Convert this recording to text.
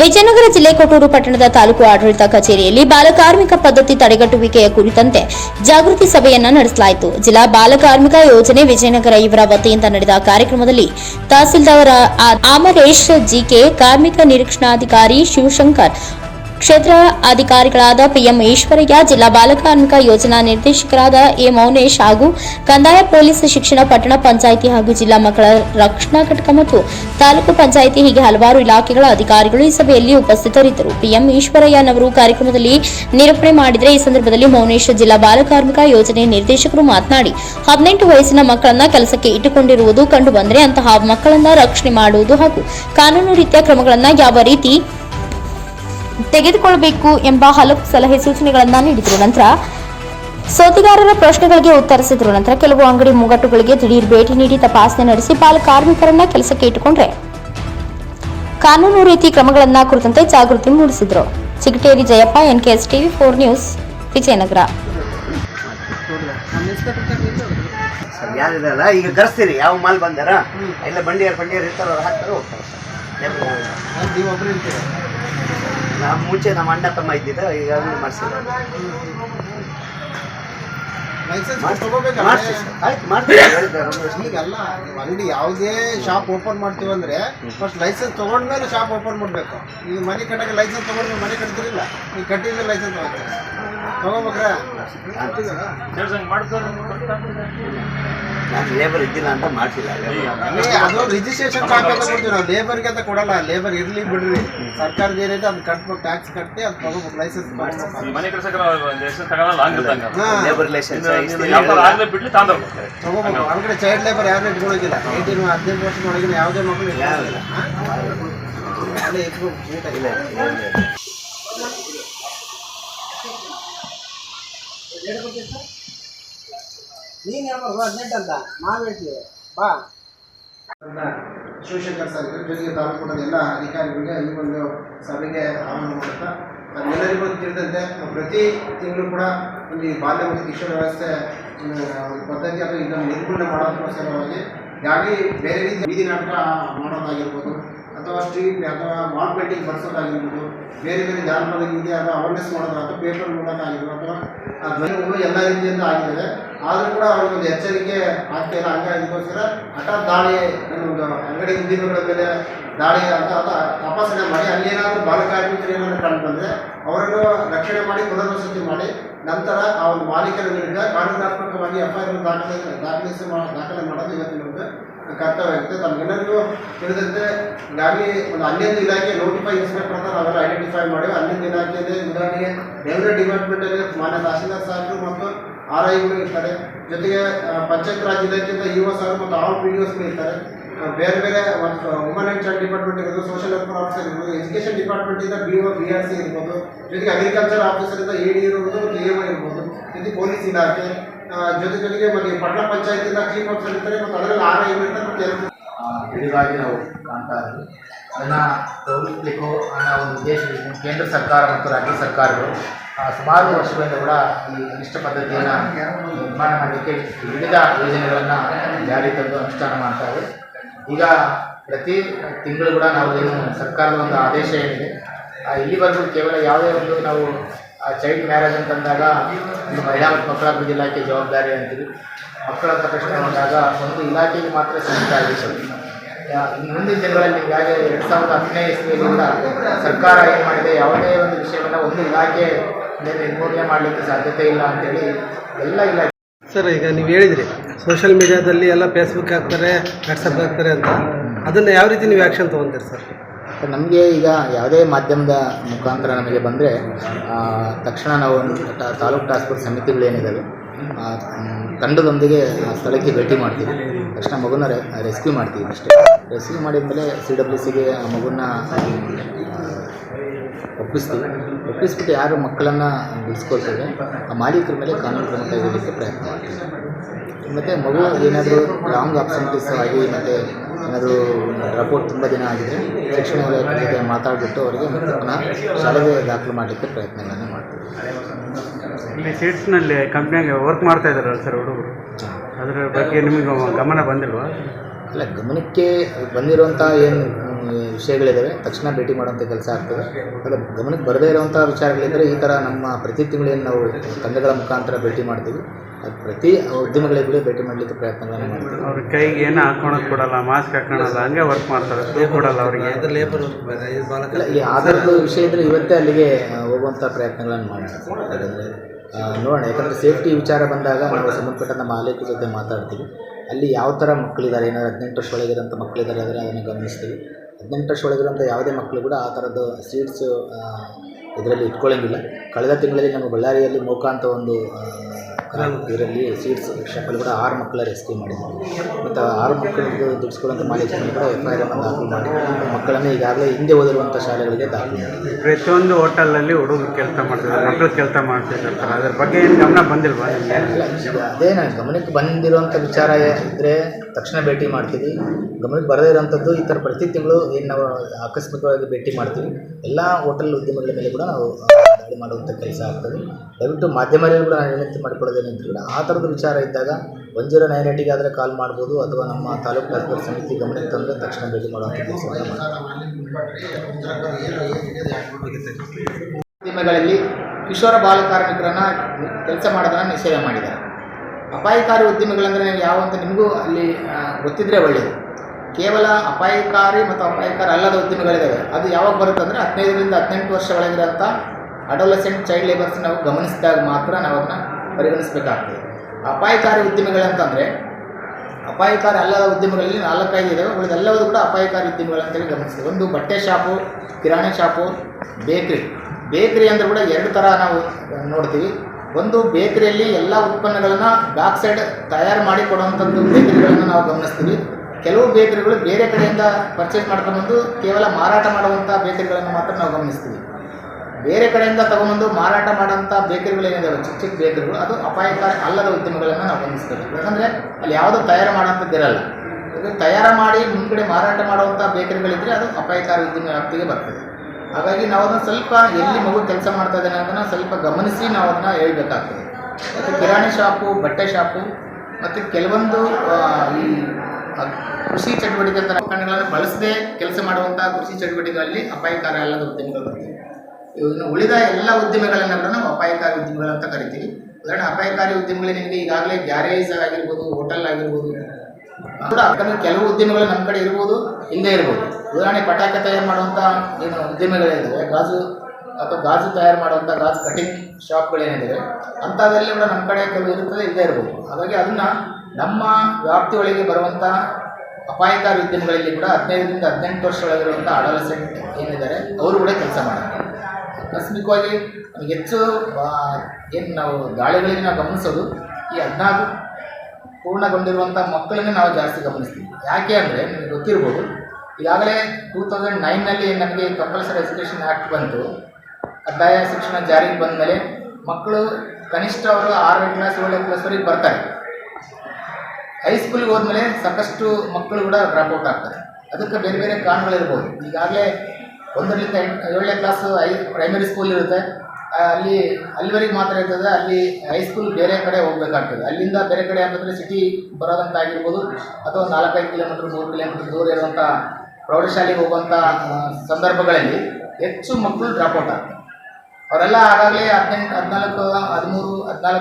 ವಿಜಯನಗರ ಜಿಲ್ಲೆ ಕೊಟ್ಟೂರು ಪಟ್ಟಣದ ತಾಲೂಕು ಆಡಳಿತ ಕಚೇರಿಯಲ್ಲಿ ಬಾಲಕಾರ್ಮಿಕ ಪದ್ಧತಿ ತಡೆಗಟ್ಟುವಿಕೆಯ ಕುರಿತಂತೆ ಜಾಗೃತಿ ಸಭೆಯನ್ನು ನಡೆಸಲಾಯಿತು. ಜಿಲ್ಲಾ ಬಾಲಕಾರ್ಮಿಕ ಯೋಜನೆ ವಿಜಯನಗರ ಇವರ ವತಿಯಿಂದ ನಡೆದ ಕಾರ್ಯಕ್ರಮದಲ್ಲಿ ತಹಸೀಲ್ದಾರ್ ಆಮರೇಶ್, ಜಿಕೆ ಕಾರ್ಮಿಕ ನಿರೀಕ್ಷಣಾಧಿಕಾರಿ ಶಿವಶಂಕರ್ ಕ್ಷೇತ್ರ ಅಧಿಕಾರಿಗಳಾದ ಪಿಎಂ ಈಶ್ವರಯ್ಯ, ಜಿಲ್ಲಾ ಬಾಲಕಾರ್ಮಿಕ ಯೋಜನಾ ನಿರ್ದೇಶಕರಾದ ಎ ಮೌನೇಶ್ ಹಾಗೂ ಕಂದಾಯ ಪೊಲೀಸ್ ಶಿಕ್ಷಣ ಪಟ್ಟಣ ಪಂಚಾಯಿತಿ ಹಾಗೂ ಜಿಲ್ಲಾ ಮಕ್ಕಳ ರಕ್ಷಣಾ ಘಟಕ ಮತ್ತು ತಾಲೂಕು ಪಂಚಾಯಿತಿ ಹೀಗೆ ಹಲವಾರು ಇಲಾಖೆಗಳ ಅಧಿಕಾರಿಗಳು ಈ ಸಭೆಯಲ್ಲಿ ಉಪಸ್ಥಿತರಿದ್ದರು. ಪಿಎಂ ಈಶ್ವರಯ್ಯನವರು ಕಾರ್ಯಕ್ರಮದಲ್ಲಿ ನಿರೂಪಣೆ ಮಾಡಿದರೆ ಈ ಸಂದರ್ಭದಲ್ಲಿ ಮೌನೇಶ್ ಜಿಲ್ಲಾ ಬಾಲಕಾರ್ಮಿಕ ಯೋಜನೆ ನಿರ್ದೇಶಕರು ಮಾತನಾಡಿ, ಹದಿನೆಂಟು ವಯಸ್ಸಿನ ಮಕ್ಕಳನ್ನ ಕೆಲಸಕ್ಕೆ ಇಟ್ಟುಕೊಂಡಿರುವುದು ಕಂಡುಬಂದರೆ ಅಂತಹ ಮಕ್ಕಳನ್ನ ರಕ್ಷಣೆ ಮಾಡುವುದು ಹಾಗೂ ಕಾನೂನು ರೀತಿಯ ಕ್ರಮಗಳನ್ನ ಯಾವ ರೀತಿ ತೆಗೆದುಕೊಳ್ಳಬೇಕು ಎಂಬ ಹಲವು ಸಲಹೆ ಸೂಚನೆಗಳನ್ನ ನೀಡಿದರು. ನಂತರ ಸೋತಿಗಾರರ ಪ್ರಶ್ನೆಗಳಿಗೆ ಉತ್ತರಿಸಿದ್ರು. ನಂತರ ಕೆಲವು ಅಂಗಡಿ ಮುಂಗಟ್ಟುಗಳಿಗೆ ದಿಢೀರ್ ಭೇಟಿ ನೀಡಿ ತಪಾಸಣೆ ನಡೆಸಿ ಬಾಲ ಕಾರ್ಮಿಕರನ್ನ ಕೆಲಸಕ್ಕೆ ಇಟ್ಟುಕೊಂಡ್ರೆ. ಕಾನೂನು ರೀತಿ ಕ್ರಮಗಳನ್ನ ಕುರಿತಂತೆ ಜಾಗೃತಿ ಮೂಡಿಸಿದರು. Chigateri Jayappa NKS TV four news Vijayanagara. Sir ಯಾರಿರಲ್ಲ ಈಗ ಗರ್ಸ್ತೀರಿ ಯಾವ ಮಾಲ್ ಬಂದಾರ? ಎಲ್ಲ ಬಂಡಿಯರ್ ಬಂಡಿಯರ್ ಇರ್ತಾರ ಅವ್ರು ಹಾಕ್ತಾರೆ ಹೋಗ್ತಾರೆ. ನೀವು ಮುಂಚೆ ನಮ್ಮ ಅಣ್ಣ ತಮ್ಮ ಇದ್ದಿದ್ದ ಈಗ ಮಾಡಿಸಿಲ್ಲ. ಈಗಲ್ಲ ನೀವು ಅಂಗಡಿ ಯಾವುದೇ ಶಾಪ್ ಓಪನ್ ಮಾಡ್ತೀವಿ ಅಂದ್ರೆ ಫಸ್ಟ್ ಲೈಸೆನ್ಸ್ ತಗೊಂಡ್ಮೇಲೆ ಶಾಪ್ ಓಪನ್ ಮಾಡಬೇಕು. ಈಗ ಮನೆ ಕಟ್ಟಕ್ಕೆ ಲೈಸೆನ್ಸ್ ತಗೊಂಡ್ಮೇಲೆ ಮನೆ ಕಟ್ತಿರಲಿಲ್ಲ ಈಗ ಕಟ್ಟಿದ್ರೆ ಲೈಸೆನ್ಸ್ ತಗೋತಾರೆ? ತಗೋಬೇಕ್ರೆ? ನಾನು ಲೇಬರ್ ಇದ್ದಿಲ್ಲ ಅಂತ ಮಾಡಿಸಿಲ್ಲ ಅದು ರಿಜಿಸ್ಟ್ರೇಷನ್ ಕೊಡ್ತೀವಿ ನಾವು. ಲೇಬರ್ಗೆ ಅಂತ ಕೊಡಲ್ಲ. ಲೇಬರ್ ಇರ್ಲಿ ಬಿಡ್ರಿ ಸರ್ಕಾರದ ಏನೈತೆ ಅದು ಕಟ್ಬೇಕು. ಟ್ಯಾಕ್ಸ್ ಕಟ್ಟಿ ಅದು ತಗೋಬೇಕು. ಲೈಸೆನ್ಸ್ ಲೇಬರ್ ಲೈಸೆನ್ಸ್ ತಗೋಬೇಕು. ಹೊರಗಡೆ ಚೈಲ್ಡ್ ಲೇಬರ್ ಯಾರು ಇಟ್ಕೊಳ್ಳೋದಿಲ್ಲ ಏಯ್ಟೀನ್ ಹದಿನೆಂಟು ವರ್ಷದೊಳಗಿನ ಯಾವುದೇ ಮಕ್ಕಳು ಯಾರಿಲ್ಲ ಇಲ್ಲ. ನೀನು ಹೇಳ್ಬೋದು ಹದಿನೆಂಟು ಅಂತ. ನಾವು ಹೇಳ್ತೀವಿ ಬಾ. ಶಿವಶಂಕರ್ ಸರ್ ಜೊತೆಗೆ ತಾಲೂಕಿನ ಎಲ್ಲ ಅಧಿಕಾರಿಗಳಿಗೆ, ಈ ಒಂದು ಸಭೆಗೆ ಆಹ್ವಾನ ಮಾಡುತ್ತಾ ಎಲ್ಲರಿಗೂ ತಿಳಿದಂತೆ ಪ್ರತಿ ತಿಂಗಳು ಕೂಡ ಒಂದು ಬಾಲ್ಯ ಮತ್ತು ಕಿಶೋರ ವ್ಯವಸ್ಥೆ ಪದ್ಧತಿ ಅಥವಾ ಇದನ್ನು ನಿರ್ಮೂಲನೆ ಮಾಡೋದಕ್ಕೋಸ್ಕರವಾಗಿ ಯಾವಾಗಲಿ ಬೇರೆ ರೀತಿ ಬೀದಿ ನಾಟಕ ಮಾಡೋದಾಗಿರ್ಬೋದು, ಅಥವಾ ಸ್ಟ್ರೀಟ್ ಅಥವಾ ವಾಲ್ ಪೇಂಟಿಂಗ್ ಬರ್ಸೋದಾಗಿರ್ಬೋದು ಬೇರೆ ಬೇರೆ ಜಾನಪದ ಗೀತೆ ಅಥವಾ ಅವೇರ್ನೆಸ್ ಮಾಡೋದು ಅಥವಾ ಪೇಪರ್ ಮೂಲಕ ಆಗಿರ್ಬೋದು, ಅಥವಾ ಧ್ವನಿಗಳು ಎಲ್ಲ ರೀತಿಯಿಂದ ಆಗಿದೆ ಆದರೂ ಕೂಡ ಅವ್ರಿಗೆ ಒಂದು ಎಚ್ಚರಿಕೆ ಆಗ್ತಾ ಇಲ್ಲ. ಹಂಗ ಇದಕ್ಕೋಸ್ಕರ ಹಠಾತ್ ದಾಳಿ ಒಂದು ಅಂಗಡಿ ಉದ್ಯಮಗಳ ಮೇಲೆ ದಾಳಿ ಅಂತ ಅಂತ ತಪಾಸಣೆ ಮಾಡಿ, ಅಲ್ಲಿ ಏನಾದರೂ ಬಾಲಕಾರ್ಮಿಕರು ಏನಾದರೂ ಕಂಡು ಬಂದರೆ ಅವರನ್ನು ರಕ್ಷಣೆ ಮಾಡಿ, ಪುನರ್ವಸತಿ ಮಾಡಿ, ನಂತರ ಆ ಒಂದು ಮಾಲೀಕರ ವಿರುದ್ಧ ಕಾನೂನಾತ್ಮಕವಾಗಿ ಎಫ್ ಐ ಆರ್ ದಾಖಲೆ, ದಾಖಲಿಸಿ ದಾಖಲೆ ಮಾಡೋದು ಇವತ್ತಿನ ಒಂದು ಕರ್ತವ್ಯ ಇರುತ್ತೆ ತಮಗೆಲ್ಲರಿಗೂ ತಿಳಿದಂತೆ ಈಗಾಗಲೇ ಒಂದು ಅಲ್ಲಿಂದ ಇಲಾಖೆ ನೋಟಿಫೈ ಇನ್ಸ್ಪೆಕ್ಟರ್ ಅಂತ ನಾವೆಲ್ಲ ಐಡೆಂಟಿಫೈ ಮಾಡಿ ಹನ್ನೊಂದು ಇಲಾಖೆಯಲ್ಲಿ ಉದಾಹರಣೆಗೆ ರೆವಿನ್ಯೂ ಡಿಪಾರ್ಟ್ಮೆಂಟಲ್ಲಿ ಮಾನ್ಯ ತಹಸೀಲ್ದಾರ್ ಸಾಹೇಬರು ಮತ್ತು ಆರ್ ಐಗಳು ಇರ್ತಾರೆ ಜೊತೆಗೆ ಪಂಚಾಯತ್ ಇಲಾಖೆಯಿಂದ ಯು ಒ ಸಾಹೇಬ್ ಮತ್ತು ಆಲ್ ಪಿ ಡಿ ಇರ್ತಾರೆ ಬೇರೆ ಬೇರೆ ವುಮನ್ ಆ್ಯಂಡ್ ಚೈಲ್ಡ್ ಡಿಪಾರ್ಟ್ಮೆಂಟ್ ಇರ್ಬೋದು ಸೋಷಿಯಲ್ ವರ್ಕರ್ ಆಫೀಸರ್ ಇರ್ಬೋದು education ಡಿಪಾರ್ಟ್ಮೆಂಟಿಂದ B O B R C ಇರ್ಬೋದು, ಜೊತೆಗೆ ಅಗ್ರಿಕಲ್ಚರ್ ಆಫೀಸರಿಂದ ಎ ಡಿ ಇರ್ಬೋದು ಮತ್ತು ಎ ಒ ಇರ್ಬೋದು ಜೊತೆ ಪೊಲೀಸ್ ಇಲಾಖೆ ಜೊತೆ ಜೊತೆಗೆ ಮತ್ತೆ ಪಟ್ಟಣ ಪಂಚಾಯತಿಂದ ಚೀಫ್ ಆಫೀಸರ್ ಇರ್ತಾರೆ ಮತ್ತು ಅದರಲ್ಲಿ ಆರ್ ಐ ಇರ್ತಾರೆ ಮತ್ತು ಹಿಡಿದಾಗಿ ನಾವು ಕಾಣ್ತಾ ಇದ್ದೀವಿ ಅದನ್ನು ತೋರಿಸ್ಬೇಕು ಅನ್ನೋ ಒಂದು ಉದ್ದೇಶದಿಂದ ಕೇಂದ್ರ ಸರ್ಕಾರ ಮತ್ತು ರಾಜ್ಯ ಸರ್ಕಾರಗಳು ಸುಮಾರು ವರ್ಷಗಳಿಂದ ಕೂಡ ಈ ಅನಿಷ್ಟ ಪದ್ಧತಿಯನ್ನು ನಿರ್ಮಾಣ ಮಾಡಲಿಕ್ಕೆ ವಿವಿಧ ಯೋಜನೆಗಳನ್ನು ಜಾರಿ ತಂದು ಅನುಷ್ಠಾನ ಮಾಡ್ತಾ ಇವೆ ಈಗ ಪ್ರತಿ ತಿಂಗಳು ಕೂಡ ನಾವು ಏನು ಸರ್ಕಾರದ ಒಂದು ಆದೇಶ ಏನಿದೆ ಇಲ್ಲಿವರೆಗೂ ಕೇವಲ ಯಾವುದೇ ಒಂದು ನಾವು ಚೈಲ್ಡ್ ಮ್ಯಾರೇಜ್ ಅಂತಂದಾಗ ಒಂದು ಮಹಿಳಾ ಮತ್ತು ಮಕ್ಕಳ ಅಭಿವೃದ್ಧಿ ಇಲಾಖೆ ಜವಾಬ್ದಾರಿ ಅಂತೀವಿ. ಮಕ್ಕಳ ಪ್ರಶ್ನೆ ಬಂದಾಗ ಒಂದು ಇಲಾಖೆಗೆ ಮಾತ್ರ ಸೀಮಿತ ಆಗಿತ್ತು ಮುಂದಿನ ದಿನಗಳಲ್ಲಿ ಈಗಾಗಲೇ ಎರಡು ಸಾವಿರದ ಹತ್ತನೇ ಇಸ್ವಿಯಿಂದ ಸರ್ಕಾರ ಏನು ಮಾಡಿದೆ, ಯಾವುದೇ ಒಂದು ವಿಷಯವನ್ನು ಒಂದು ಇಲಾಖೆ ನಿರ್ಮೂಲನೆ ಮಾಡಲಿಕ್ಕೆ ಸಾಧ್ಯತೆ ಇಲ್ಲ ಅಂತೇಳಿ ಎಲ್ಲ ಇಲ್ಲ. ಸರ್ ಈಗ ನೀವು ಹೇಳಿದ್ರಿ ಸೋಷಿಯಲ್ ಮೀಡಿಯಾದಲ್ಲಿ ಎಲ್ಲ ಫೇಸ್ಬುಕ್ ಹಾಕ್ತಾರೆ ವಾಟ್ಸಪ್ ಹಾಕ್ತಾರೆ ಅಂತ. ಅದನ್ನು ಯಾವ ರೀತಿ ನೀವು ಆ್ಯಕ್ಷನ್ ತೊಗೊತೀರಿ ಸರ್? ನಮಗೆ ಈಗ ಯಾವುದೇ ಮಾಧ್ಯಮದ ಮುಖಾಂತರ ನಮಗೆ ಬಂದರೆ ತಕ್ಷಣ ನಾವು ತಾಲೂಕು ಟಾಸ್ಕ್ ಫೋರ್ಸ್ ಸಮಿತಿಗಳೇನಿದ್ದಾವೆ ತಂಡದೊಂದಿಗೆ ಆ ಸ್ಥಳಕ್ಕೆ ಭೇಟಿ ಮಾಡ್ತೀವಿ. ತಕ್ಷಣ ಮಗುನ ರೆಸ್ಕ್ಯೂ ಮಾಡ್ತೀವಿ ಅಷ್ಟೇ. ರೆಸ್ಕ್ಯೂ ಮಾಡಿದ ಮೇಲೆ ಸಿ ಡಬ್ಲ್ಯೂ ಸಿಗೆ ಆ ಮಗುನ ಒಪ್ಪಿಸ್ತೀವಿ. ಒಪ್ಪಿಸ್ಬಿಟ್ಟು ಯಾರು ಮಕ್ಕಳನ್ನು ಬಿಡಿಸ್ಕೊಳ್ತೇವೆ ಆ ಮಾಲೀಕರ ಮೇಲೆ ಕಾನೂನು ಕ್ರಮ ಕೈಗೊಳ್ಳಲಿಕ್ಕೆ ಪ್ರಯತ್ನ ಮಾಡ್ತೀವಿ. ಮತ್ತು ಮಗು ಏನಾದರೂ ಲಾಂಗ್ ಅಬ್ಸೆಂಟಿಸ್ ಆಗಿ ಮತ್ತು ಏನಾದರೂ ರಿಪೋರ್ಟ್ ತುಂಬ ದಿನ ಆಗಿದೆ, ಶಿಕ್ಷಣ ಇಲಾಖೆ ಜೊತೆ ಮಾತಾಡಿಬಿಟ್ಟು ಅವರಿಗೆ ಮತ್ತೆ ಪುನಃ ಶಾಲೆಗೆ ದಾಖಲು ಮಾಡಲಿಕ್ಕೆ ಪ್ರಯತ್ನಗಳನ್ನು ಇಲ್ಲಿ ಸೀಟ್ಸ್ನಲ್ಲಿ ಕಂಪ್ನಿಯಾಗೆ ವರ್ಕ್ ಮಾಡ್ತಾ ಇದ್ದಾರಲ್ಲ ಸರ್ ಹುಡುಗರು. ಅದರ ಬಗ್ಗೆ ನಿಮಗೆ ಗಮನ ಬಂದಿಲ್ವಾ? ಅಲ್ಲ ಗಮನಕ್ಕೆ ಬಂದಿರುವಂಥ ಏನು ವಿಷಯಗಳಿದ್ದಾವೆ ತಕ್ಷಣ ಭೇಟಿ ಮಾಡುವಂಥ ಕೆಲಸ ಆಗ್ತದೆ. ಅಲ್ಲ ಗಮನಕ್ಕೆ ಬರದೇ ಇರುವಂಥ ವಿಚಾರಗಳಿದ್ದರೆ ಈ ಥರ ನಮ್ಮ ಪ್ರತಿ ತಿಂಗಳೇನು ನಾವು ತಂಡಗಳ ಮುಖಾಂತರ ಭೇಟಿ ಮಾಡ್ತೀವಿ. ಅದು ಪ್ರತಿ ಉದ್ಯಮಗಳಿಗೂ ಭೇಟಿ ಮಾಡಲಿಕ್ಕೆ ಪ್ರಯತ್ನಗಳನ್ನು ಮಾಡ್ತೀವಿ. ಅವ್ರ ಕೈಗೆ ಏನು ಹಾಕೊಳಕ್ಕೆ ಕೊಡಲ್ಲ ಮಾಸ್ಕ್ ಹಾಕೊಳಲ್ಲ ಹಂಗೆ ವರ್ಕ್ ಮಾಡ್ತಾರೆ ಕೊಡಲ್ಲ ಅವರಿಗೆ. ಲೇಬರ್ ಇಲ್ಲ ಈ ಆಧಾರದ ವಿಷಯ ಇದ್ದರೆ ಇವತ್ತೇ ಅಲ್ಲಿಗೆ ಹೋಗುವಂಥ ಪ್ರಯತ್ನಗಳನ್ನು ಮಾಡ್ತಾರೆ ಯಾಕಂದರೆ ನೋಡೋಣ. ಯಾಕಂದರೆ ಸೇಫ್ಟಿ ವಿಚಾರ ಬಂದಾಗ ನಾವು ಸಂಬಂಧಪಟ್ಟ ನಮ್ಮ ಮಾಲೀಕರ ಜೊತೆ ಮಾತಾಡ್ತೀವಿ. ಅಲ್ಲಿ ಯಾವ ಥರ ಮಕ್ಕಳಿದ್ದಾರೆ, ಏನಾದ್ರು ಹದಿನೆಂಟು ವರ್ಷ ಒಳಗಿರೋಂಥ ಮಕ್ಕಳಿದ್ದಾರೆ ಆದರೆ ಅದನ್ನು ಗಮನಿಸ್ತೀವಿ. ಹದಿನೆಂಟು ವರ್ಷ ಒಳಗಿರೋಂಥ ಯಾವುದೇ ಮಕ್ಕಳು ಕೂಡ ಆ ಥರದ್ದು ಸೀಟ್ಸು ಇದರಲ್ಲಿ ಇಟ್ಕೊಳ್ಳೋಂಗಿಲ್ಲ ಕಳೆದ ತಿಂಗಳಲ್ಲಿ ನಮ್ಮ ಬಳ್ಳಾರಿಯಲ್ಲಿ ಮೋಕ ಅಂತ ಒಂದು ಆ, ಇದರಲ್ಲಿ ಸೀಟ್ಸ್ ಶಾಪಲ್ಲಿ ಕೂಡ ಆರು ಮಕ್ಕಳ ರೆಸ್ಕ್ಯೂ ಮಾಡಿದ್ದಾರೆ. ಮತ್ತು ಆರು ಮಕ್ಕಳಿಗೆ ದುಡಿಸ್ಕೊಳ್ಳೋಂಥ ಮಾಲೀಕರನ್ನು ಕೂಡ ಎಫ್ ಐ ಆರ್ ಅನ್ನು ದಾಖಲು ಮಾಡಿ ಮಕ್ಕಳನ್ನು ಈಗಾಗಲೇ ಹಿಂದೆ ಓದಿರುವಂಥ ಶಾಲೆಗಳಿಗೆ ದಾಖಲು ಪ್ರತಿಯೊಂದು ಹೋಟೆಲಲ್ಲಿ ಹುಡುಗರು ಕೆಲಸ ಮಾಡ್ತಿದ್ದಾರೆ ಮಕ್ಕಳು ಕೆಲಸ ಮಾಡ್ತಿರ್ತಾರೆ. ಅದ್ರ ಬಗ್ಗೆ ಏನು ಗಮನ ಬಂದಿಲ್ವಾ ನಿಮಗೆ? ಅದೇ ನಾನು ಗಮನಕ್ಕೆ ಬಂದಿರುವಂಥ ವಿಚಾರ ಇದ್ದರೆ ತಕ್ಷಣ ಭೇಟಿ ಮಾಡ್ತೀವಿ. ಗಮನಕ್ಕೆ ಬರದೇ ಇರೋಂಥದ್ದು ಈ ಥರ ಪ್ರತಿ ತಿಂಗಳು ಏನು ನಾವು ಆಕಸ್ಮಿಕವಾಗಿ ಭೇಟಿ ಮಾಡ್ತೀವಿ. ಎಲ್ಲ ಹೋಟೆಲ್ ಉದ್ಯಮಗಳ ಮೇಲೆ ಕೂಡ ನಾವು ದಾಳಿ ಮಾಡುವಂಥ ಕೆಲಸ ಆಗ್ತದೆ. ದಯವಿಟ್ಟು ಮಾಧ್ಯಮದಲ್ಲಿ ಕೂಡ ನಾನು ವಿನಂತಿ ಅಂತ ಕೂಡ ಆ ಥರದ ವಿಚಾರ ಇದ್ದಾಗ ಒನ್ ಜೀರೋ ನೈನ್ ಏಟಿಗೆ ಆದರೆ ಕಾಲ್ ಮಾಡ್ಬೋದು ಅಥವಾ ನಮ್ಮ ತಾಲೂಕು ತಜ್ಞರ ಸಮಿತಿ ಗಮನಕ್ಕೆ ತಂದರೆ ತಕ್ಷಣ ಭೇಟಿ ಮಾಡುವಂಥ ಕೆಲಸ ಉದ್ಯಮಗಳಲ್ಲಿ ಕಿಶೋರ ಬಾಲಕಾರ್ಮಿಕರನ್ನು ಕೆಲಸ ಮಾಡೋದನ್ನು ನಿಷೇಧ ಮಾಡಿದ್ದಾರೆ. ಅಪಾಯಕಾರಿ ಉದ್ಯಮಿಗಳಂದರೆ ಯಾವ ಅಂತ ನಿಮಗೂ ಅಲ್ಲಿ ಆ, ಗೊತ್ತಿದ್ರೆ ಒಳ್ಳೆಯದು ಕೇವಲ ಅಪಾಯಕಾರಿ ಮತ್ತು ಅಪಾಯಕಾರಿ ಅಲ್ಲದ ಉದ್ಯಮಗಳಿದ್ದಾವೆ ಅದು ಯಾವಾಗ ಬರುತ್ತೆ ಅಂದರೆ ಹದಿನೈದರಿಂದ ಹದಿನೆಂಟು ವರ್ಷ ಒಳಗಿರೋಂಥ ಅಡೋಲಸೆಂಟ್ ಚೈಲ್ಡ್ ಲೇಬರ್ಸ್ ನಾವು ಗಮನಿಸಿದಾಗ ಮಾತ್ರ ನಾವು ಅದನ್ನು ಪರಿಗಣಿಸಬೇಕಾಗ್ತದೆ. ಅಪಾಯಕಾರಿ ಉದ್ಯಮಗಳಂತಂದರೆ ಅಪಾಯಕಾರಿ ಅಲ್ಲದ ಉದ್ಯಮಗಳಲ್ಲಿ ನಾಲ್ಕೈದು ಇದ್ದಾವೆ ಉಳಿದೆಲ್ಲವೂ ಕೂಡ ಅಪಾಯಕಾರಿ ಉದ್ಯಮಗಳಂತೇಳಿ ಗಮನಿಸ್ತೀವಿ. ಒಂದು ಬಟ್ಟೆ ಶಾಪು ಕಿರಾಣಿ ಶಾಪು ಬೇಕ್ರಿ. ಬೇಕ್ರಿ ಅಂದರೆ ಕೂಡ ಎರಡು ಥರ ನಾವು ನೋಡ್ತೀವಿ. ಒಂದು ಬೇಕರಿಯಲ್ಲಿ ಎಲ್ಲ ಉತ್ಪನ್ನಗಳನ್ನು ಬ್ಯಾಕ್ ಸೈಡ್ ತಯಾರು ಮಾಡಿ ಕೊಡುವಂಥದ್ದು ಬೇಕರಿಗಳನ್ನು ನಾವು ಗಮನಿಸ್ತೀವಿ. ಕೆಲವು ಬೇಕರಿಗಳು ಬೇರೆ ಕಡೆಯಿಂದ ಪರ್ಚೇಸ್ ಮಾಡ್ಕೊಂಡ್ಬಂದು ಕೇವಲ ಮಾರಾಟ ಮಾಡುವಂಥ ಬೇಕರಿಗಳನ್ನು ಮಾತ್ರ ನಾವು ಗಮನಿಸ್ತೀವಿ. ಬೇರೆ ಕಡೆಯಿಂದ ತಗೊಂಬಂದು ಮಾರಾಟ ಮಾಡುವಂಥ ಬೇಕರಿಗಳೇನಿದ್ದಾವೆ ಚಿಕ್ಕ ಚಿಕ್ಕ ಬೇಕರಿಗಳು. ಅದು ಅಪಾಯಕಾರಿ ಅಲ್ಲದ ಉದ್ಯಮಗಳನ್ನು ನಾವು ಗಮನಿಸ್ತೀವಿ. ಯಾಕಂದರೆ ಅಲ್ಲಿ ಯಾವುದೂ ತಯಾರು ಮಾಡೋಂಥದ್ದು ಇರಲ್ಲ. ಇದು ತಯಾರು ಮಾಡಿ ಮುಂದ್ಗಡೆ ಮಾರಾಟ ಮಾಡುವಂಥ ಬೇಕರಿಗಳಿದ್ದರೆ ಅದು ಅಪಾಯಕಾರಿ ಉದ್ಯಮ ವ್ಯಾಪ್ತಿಗೆ ಬರ್ತದೆ. ಹಾಗಾಗಿ ನಾವು ಅದನ್ನು ಸ್ವಲ್ಪ ಎಲ್ಲಿ ಮಗು ಕೆಲಸ ಮಾಡ್ತಾ ಇದ್ದಾನೆ ಅದನ್ನ ಸ್ವಲ್ಪ ಗಮನಿಸಿ ನಾವು ಅದನ್ನ ಹೇಳ್ಬೇಕಾಗ್ತದೆ. ಮತ್ತು ಕಿರಾಣಿ ಶಾಪು, ಬಟ್ಟೆ ಶಾಪು, ಮತ್ತು ಕೆಲವೊಂದು ಈ ಕೃಷಿ ಚಟುವಟಿಕೆ ಉಪಕರಣಗಳನ್ನು ಬಳಸದೆ ಕೆಲಸ ಮಾಡುವಂಥ ಕೃಷಿ ಚಟುವಟಿಕೆಗಳಲ್ಲಿ ಅಪಾಯಕಾರ ಅಲ್ಲದ ಉದ್ಯಮಗಳು ಬರ್ತವೆ. ಇನ್ನು ಉಳಿದ ಎಲ್ಲ ಉದ್ಯಮಗಳನ್ನು ಕೂಡ ನಾವು ಅಪಾಯಕಾರಿ ಉದ್ಯಮಗಳು ಅಂತ ಕರಿತೀವಿ. ಉದಾಹರಣೆ ಅಪಾಯಕಾರಿ ಉದ್ಯಮಗಳು ನಿಮಗೆ ಈಗಾಗಲೇ ಗ್ಯಾರೇಜ್ ಆಗಿರ್ಬೋದು, ಹೋಟೆಲ್ ಆಗಿರ್ಬೋದು ಕೂಡ ಕೆಲವು ಉದ್ಯಮಗಳು ನಮ್ಮ ಕಡೆ ಇರ್ಬೋದು, ಹಿಂದೆ ಇರ್ಬೋದು. ಉದಾಹರಣೆ, ಪಟಾಕಿ ತಯಾರು ಮಾಡುವಂಥ ಏನು ಉದ್ಯಮಗಳೇನಿದೆ ಗಾಜು ಅಥವಾ ಗಾಜು ತಯಾರು ಮಾಡುವಂಥ ಗಾಜು ಕಟಿಂಗ್ ಶಾಪ್ಗಳೇನಿದ್ದಾವೆ ಅಂಥದ್ರಲ್ಲಿ ಕೂಡ ನಮ್ಮ ಕಡೆ ಕೆಲವು ಇರುತ್ತದೆ ಇಲ್ಲದೆ ಇರ್ಬೋದು. ಹಾಗಾಗಿ ಅದನ್ನ ನಮ್ಮ ವ್ಯಾಪ್ತಿ ಒಳಗೆ ಬರುವಂಥ ಅಪಾಯಕಾರಿ ಉದ್ಯಮಗಳಲ್ಲಿ ಕೂಡ ಹದಿನೈದರಿಂದ ಹದಿನೆಂಟು ವರ್ಷ ಒಳಗಿರುವಂಥ ಅಡಲಸೆಂಟ್ ಏನಿದ್ದಾರೆ, ಅವರು ಕೂಡ ಕೆಲಸ ಮಾಡ್ತಾರೆ. ಆಕಸ್ಮಿಕವಾಗಿ ಹೆಚ್ಚು ಏನು ನಾವು ದಾಳಿಗಳಿಗೆ ನಾವು ಗಮನಿಸೋದು, ಈ ಹದಿನಾಲ್ಕು ಪೂರ್ಣಗೊಂಡಿರುವಂಥ ಮಕ್ಕಳನ್ನೇ ನಾವು ಜಾಸ್ತಿ ಗಮನಿಸ್ತೀವಿ. ಯಾಕೆ ಅಂದರೆ ನಿಮಗೆ ಗೊತ್ತಿರ್ಬೋದು, ಈಗಾಗಲೇ ಟೂ ತೌಸಂಡ್ ನೈನ್ನಲ್ಲಿ ನಮಗೆ ಕಂಪಲ್ಸರಿ ಎಜುಕೇಷನ್ ಆ್ಯಕ್ಟ್ ಬಂತು. ಕಡ್ಡಾಯ ಶಿಕ್ಷಣ ಜಾರಿಗೆ ಬಂದ ಮೇಲೆ ಮಕ್ಕಳು ಕನಿಷ್ಠ ಅವರು ಆರನೇ ಕ್ಲಾಸ್ ಏಳನೇ ಕ್ಲಾಸ್ವರೆಗೆ ಬರ್ತಾರೆ. ಹೈಸ್ಕೂಲಿಗೆ ಹೋದ್ಮೇಲೆ ಸಾಕಷ್ಟು ಮಕ್ಕಳು ಕೂಡ ಡ್ರಾಪ್ಔಟ್ ಆಗ್ತಾರೆ. ಅದಕ್ಕೆ ಬೇರೆ ಬೇರೆ ಕಾರಣಗಳಿರ್ಬೋದು. ಈಗಾಗಲೇ ಒಂದರಿಂದ ಎಂಟು, ಏಳನೇ ಕ್ಲಾಸು ಐ ಪ್ರೈಮರಿ ಸ್ಕೂಲ್ ಇರುತ್ತೆ. ಅಲ್ಲಿ, ಅಲ್ಲಿವರೆಗೆ ಮಾತ್ರ ಇರ್ತದೆ, ಅಲ್ಲಿ ಹೈಸ್ಕೂಲ್ ಬೇರೆ ಕಡೆ ಹೋಗ್ಬೇಕಾಗ್ತದೆ. ಅಲ್ಲಿಂದ ಬೇರೆ ಕಡೆ ಅಂತಂದರೆ ಸಿಟಿ ಬರೋದಂತ ಆಗಿರ್ಬೋದು, ಅಥವಾ ನಾಲ್ಕೈದು ಕಿಲೋಮೀಟ್ರ್ ಮೂರು ಕಿಲೋಮೀಟ್ರ್ ದೂರ ಇರುವಂಥ ಪ್ರೌಢಶಾಲೆಗೆ ಹೋಗುವಂಥ ಸಂದರ್ಭಗಳಲ್ಲಿ ಹೆಚ್ಚು ಮಕ್ಕಳು ಡ್ರಾಪ್ಔಟ್ ಆಗ್ತಾರೆ ಅವರೆಲ್ಲ ಆಗಾಗಲೇ ಹದಿನೆಂಟು, ಹದಿನಾಲ್ಕು, ಹದಿಮೂರು, ಹದಿನಾಲ್ಕು